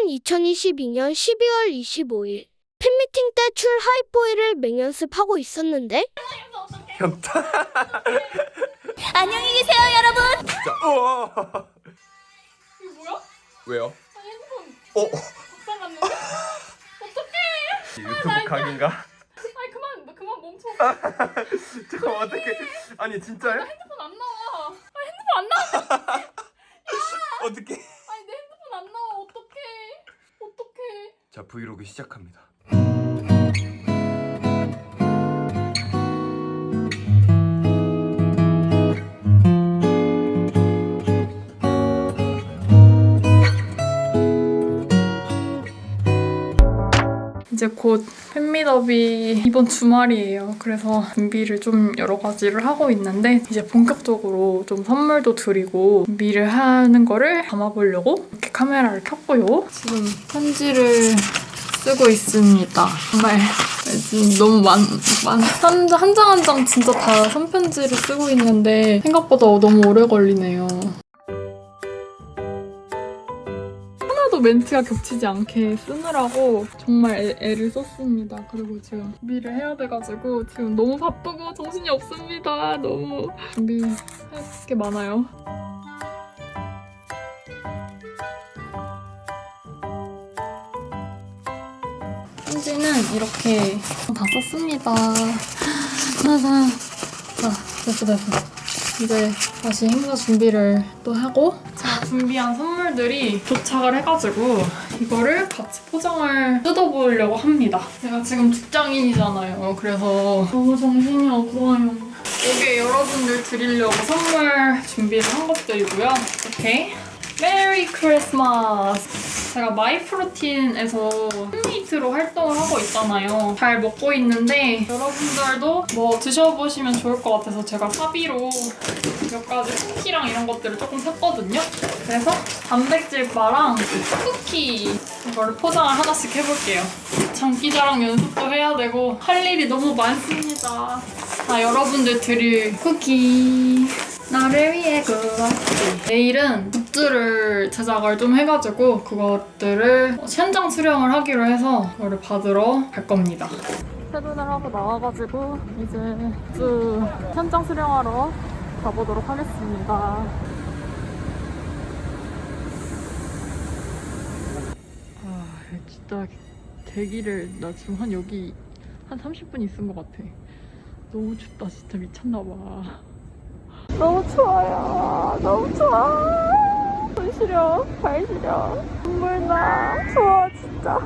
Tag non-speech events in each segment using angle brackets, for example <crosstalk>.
팬은 2022년 12월 25일 팬미팅 때 출 하이포이를 맹연습하고 있었는데 현타. 안녕히 계세요, 여러분. 자, 어. 이거 뭐야? 왜요? 아 핸드폰 어. 박살났는데? 어떡해 유튜브 각인가? 아니 그만 너 그만 멈춰 <laughs> 잠깐 어떻게? 아니 진짜요? 핸드폰 안 나와 아 핸드폰 안 나와 <laughs> 어떻게? 아니 내 핸드폰 안 나와 어떡해 어떡해 자 브이로그 시작합니다. 이제 곧 팬미더비 이번 주말이에요. 그래서 준비를 좀 여러 가지를 하고 있는데 이제 본격적으로 좀 선물도 드리고 준비를 하는 거를 담아보려고 이렇게 카메라를 켰고요. 지금 편지를 쓰고 있습니다. 정말 지금 너무 많, 많, 한, 한장 한 장 진짜 다 손편지를 쓰고 있는데 생각보다 너무 오래 걸리네요. 멘트가 겹치지 않게 쓰느라고 정말 애, 애를 썼습니다. 그리고 지금 준비를 해야 돼가지고 지금 너무 바쁘고 정신이 없습니다. 너무 준비할 게 많아요. 편지는 이렇게 다 썼습니다. <laughs> 하나, 자, 됐어, 됐어. 이제 다시 행사 준비를 또 하고 제가 준비한 선물들이 도착을 해가지고 이거를 같이 포장을 뜯어보려고 합니다. 제가 지금 직장인이잖아요. 그래서 너무 정신이 없어요. 이게 여러분들 드리려고 선물 준비를 한 것들이고요. 이렇게 메리 크리스마스! 제가 마이프로틴에서 홈메이트로 활동을 하고 있잖아요. 잘 먹고 있는데 여러분들도 뭐 드셔보시면 좋을 것 같아서 제가 사비로 몇 가지 쿠키랑 이런 것들을 조금 샀거든요. 그래서 단백질 바랑 쿠키 이거를 포장을 하나씩 해볼게요. 장기자랑 연습도 해야 되고 할 일이 너무 많습니다. 자, 여러분들 드릴 쿠키. 나를 위해 그렇지. 내일은 굿즈를 제작을 좀 해가지고 그것들을 현장 수령을 하기로 해서 그거를 받으러 갈 겁니다. 퇴근을 하고 나와가지고 이제 굿즈 현장 수령하러 가보도록 하겠습니다. 아, 진짜 대기를 나 지금 한 여기 한 30분 있은 것 같아. 너무 춥다, 진짜 미쳤나봐. 너무 추워요. 너무 추워. 손 시려, 발 시려. 눈물 나. 추워, 진짜.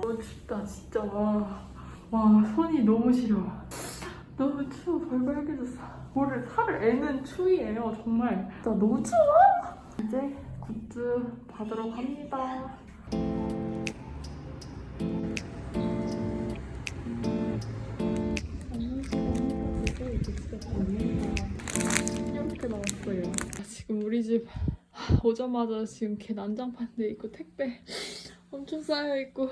너무 춥다, 진짜. 와, 와 손이 너무 시려. 너무 추워, 벌벌개졌어. 뭐를 살을 애는 추위예요, 정말. 진짜 너무 추워. 이제 굿즈 받으러 갑니다. 이렇게 나왔어요. 지금 우리 집 오자마자 지금 개 난장판 돼 있고 택배 엄청 쌓여 있고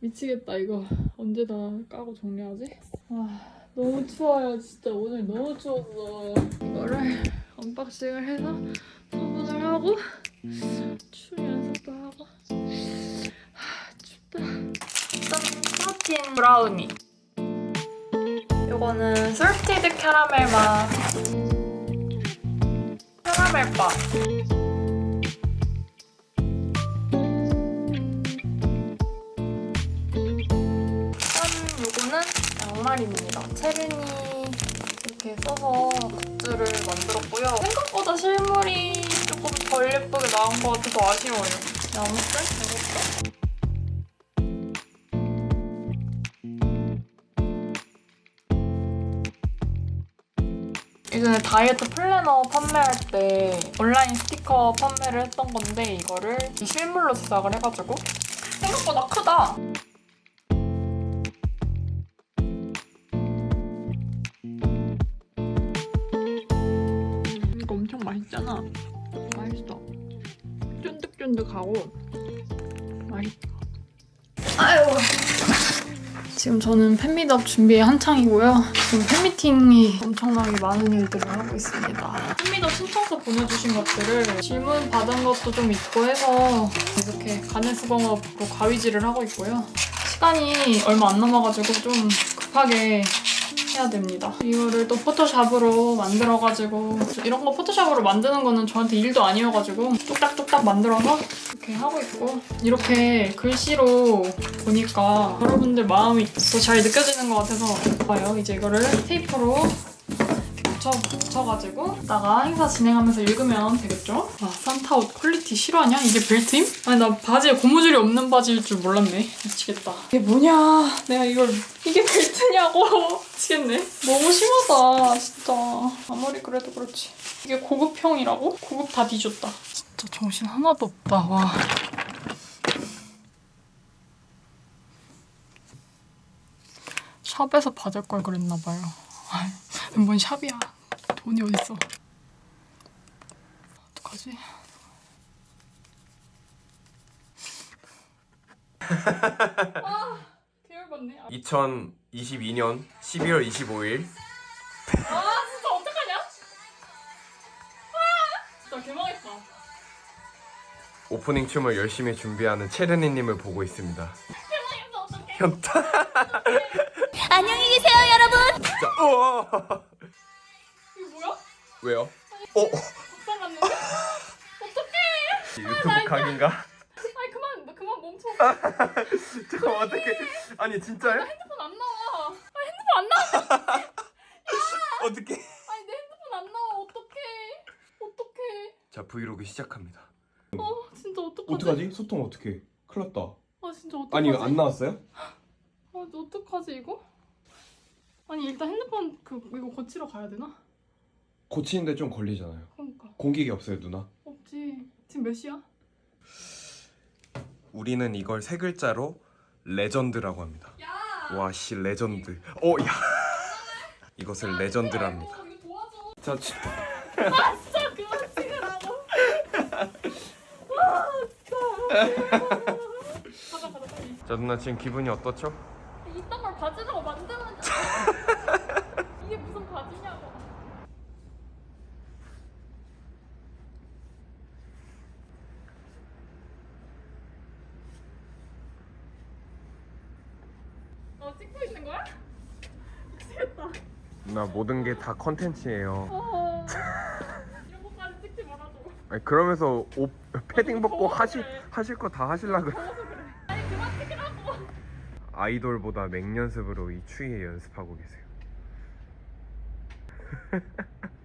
미치겠다 이거 언제 다 까고 정리하지? 아 너무 추워요 진짜 오늘 너무 추웠어 이거를 언박싱을 해서 소분을 하고 춤 연습도 하고. 하, 춥다. 짠 프로틴 브라우니. 요거는 솔티드 캐러멜 맛 캐러멜 바 짠! 요거는 양말입니다. 체르니 이렇게 써서 굿즈를 만들었고요. 생각보다 실물이 조금 덜 예쁘게 나온 것 같아서 아쉬워요. 네, 아무튼 이것도 예전에 다이어트 플래너 판매할 때 온라인 스티커 판매를 했던 건데 이거를 이 실물로 제작을 해가지고 생각보다 크다. 쫀득쫀득하고 맛있어. 지금 저는 팬미업 준비에 한창이고요. 지금 팬미팅이 엄청나게 많은 일들을 하고 있습니다. 팬미업 신청서 보내주신 것들을 질문 받은 것도 좀 있고 해서 이렇게 가내수공업으로 가위질을 하고 있고요. 시간이 얼마 안 남아가지고 좀 급하게 해야 됩니다. 이거를 또 포토샵으로 만들어가지고 이런 거 포토샵으로 만드는 거는 저한테 일도 아니어가지고 뚝딱뚝딱 만들어서 이렇게 하고 있고 이렇게 글씨로 보니까 여러분들 마음이 더 잘 느껴지는 것 같아서 봐요. 이제 이거를 테이프로 붙여, 붙여가지고 이따가 행사 진행하면서 읽으면 되겠죠? 아, 산타 옷 퀄리티 실화냐? 이게 벨트임? 아니 나 바지에 고무줄이 없는 바지일 줄 몰랐네. 미치겠다. 이게 뭐냐? 내가 이걸 이게 벨트냐고 <laughs> 미치겠네. 너무 심하다 진짜. 아무리 그래도 그렇지. 이게 고급형이라고? 고급 다 뒤졌다. 진짜 정신 하나도 없다. 와. 샵에서 받을 걸 그랬나 봐요. 뭔 샵이야. 돈이 어딨어. 어떡하지? <laughs> 아, 계열받네. 아, 2022년 12월 25일 아, 진짜 어떡하냐? 아, 진짜 개망했다. 오프닝 춤을 열심히 준비하는 체르니님을 보고 있습니다. <laughs> 개망했어, 어떡해. 현타. <laughs> 안녕히 계세요, 여러분. 자, <laughs> 우와. 이거 뭐야? 왜요? 어? 박살 났는데? 어떡해. 유튜브 각인가? 아니, 그만, 너 그만 멈춰. <laughs> 잠깐 어떻게? 아니 진짜요? 핸드폰 안 나와. 아, 핸드폰 안 나와. <laughs> 어떻게? 아니, 내 핸드폰 안 나와. 어떡해. 어떡해. 자 브이로그 시작합니다. 어, 진짜 어떡하지? 어떡하지? 소통 어떻게? 큰일 났다. 아, 진짜 어떡하지? 아니 이거 안 나왔어요? 아, 어떡하지, 이거? 아니, 일단 핸드폰 그 이거 고치러 가야 되나? 고치는데 좀 걸리잖아요. 그러니까. 공기계 없어요 누나? 없지. 지금 몇 시야? 우리는 이걸 세 글자로 레전드라고 합니다. 야! 와씨 레전드. 어 야. <laughs> 이것을 레전드랍니다. 어, 이거 도와줘. 자, 지- 아, 진짜 그만 찍으라고. 아, 진짜. <laughs> 가자, 가자, 빨리. 자 누나 지금 기분이 어떻죠? 이딴 걸 바지라고 만들었는데. 이게 무슨 바지냐고. 너 찍고 있는 거야? 미치겠다. 누나 모든 게 다 컨텐츠예요. 어. 이런 것까지 찍지 말아줘. 아니, 그러면서 옷 패딩 벗고 하실 하실 거 다 하실라 그래. 더워서 그래. 아니 그만 찍으라고. 아이돌보다 맹 연습으로 이 추위에 연습하고 계세요. <laughs>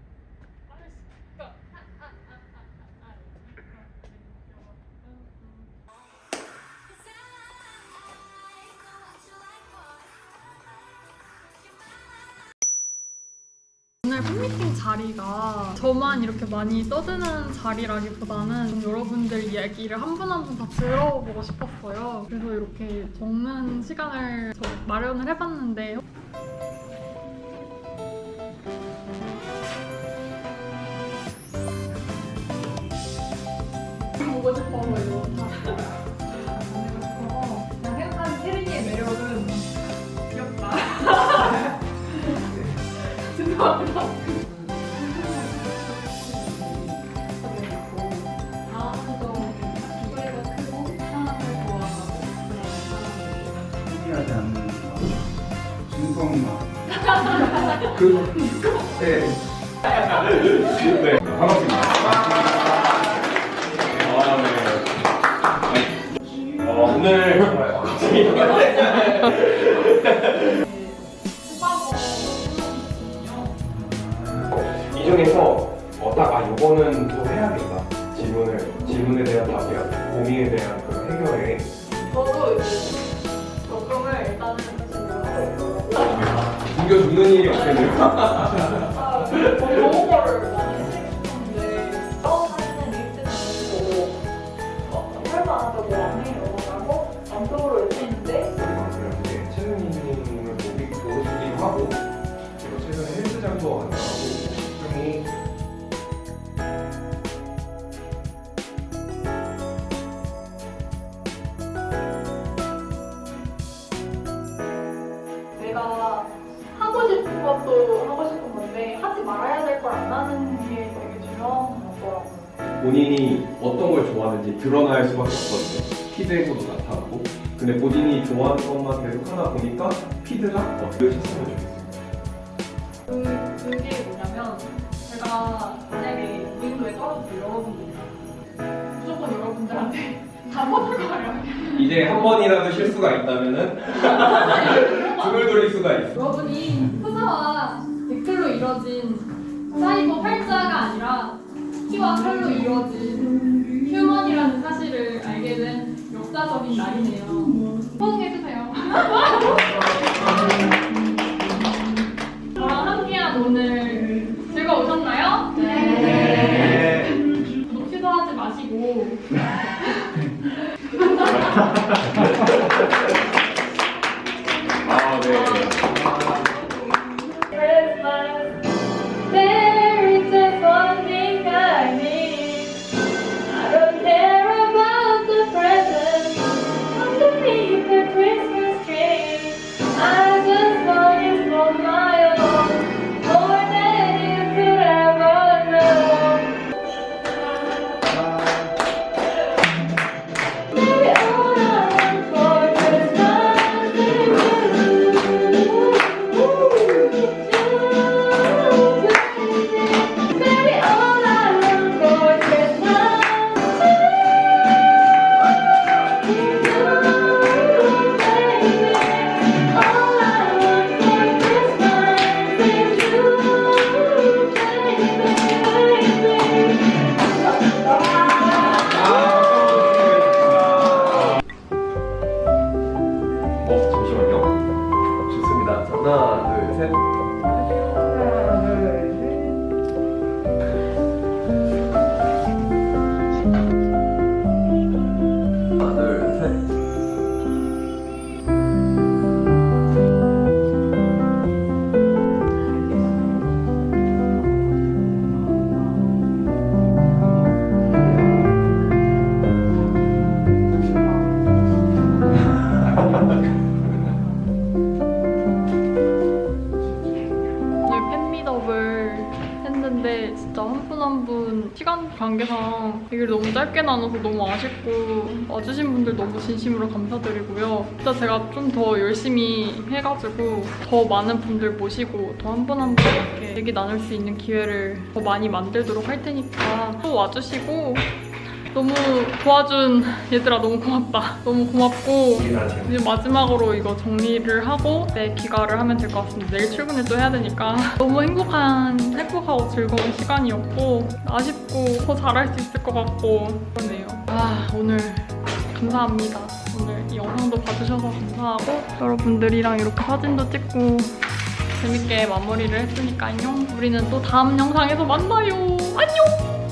오늘 팬미팅 자리가 저만 이렇게 많이 떠드는 자리라기보다는 좀 여러분들 이야기를 한 분 한 분 다 들어보고 싶었어요. 그래서 이렇게 적는 시간을 저 마련을 해봤는데 그 네. 네. 반갑습니다. 오늘 이 중에서 어, 딱 아, 요거는 또 해야겠다. 질문을 질문에 대한 답이야. 고민에 대한 그 해결에 저도 이제 숨겨주는 일이 없겠네요. 좋아하는지 드러날 수밖에 없거든요. 피드에서도 나타나고. 근데 본인이 좋아하는 것만 계속 하다 보니까 피드가 어떻게 했으면 좋겠어요. 그, 그게 뭐냐면 제가 만약에 무인도에 떨어져서 여러분들 무조건 여러분들한테 <laughs> 다 퍼줄 거예요. 이제 한 번이라도 실수가 있다면은 등을 돌릴 수가 있어. 여러분이 후사와 댓글로 이뤄진 사이버 활자가 아니라 키와 칼로 이루어진 휴먼이라는 사실을 알게 된 역사적인 날이네요. 호응해주세요. 저랑 함께한 오늘 즐거우셨나요? 네. 구독 취소하지 마시고 <laughs> 아, 네. 짧게 나눠서 너무 아쉽고 와주신 분들 너무 진심으로 감사드리고요. 진짜 제가 좀 더 열심히 해가지고 더 많은 분들 모시고 더한분한분 이렇게 얘기 나눌 수 있는 기회를 더 많이 만들도록 할 테니까 또 와주시고 너무 도와준 얘들아 너무 고맙다. 너무 고맙고 이제 마지막으로 이거 정리를 하고 내 귀가를 하면 될 것 같습니다. 내일 출근을 또 해야 되니까 <laughs> 너무 행복한, 행복하고 즐거운 시간이었고 아쉽고 더 잘할 수 있을 것 같고 그러네요. 아 오늘 감사합니다. 오늘 이 영상도 봐주셔서 감사하고 여러분들이랑 이렇게 사진도 찍고 재밌게 마무리를 했으니까 안녕. 우리는 또 다음 영상에서 만나요. 안녕.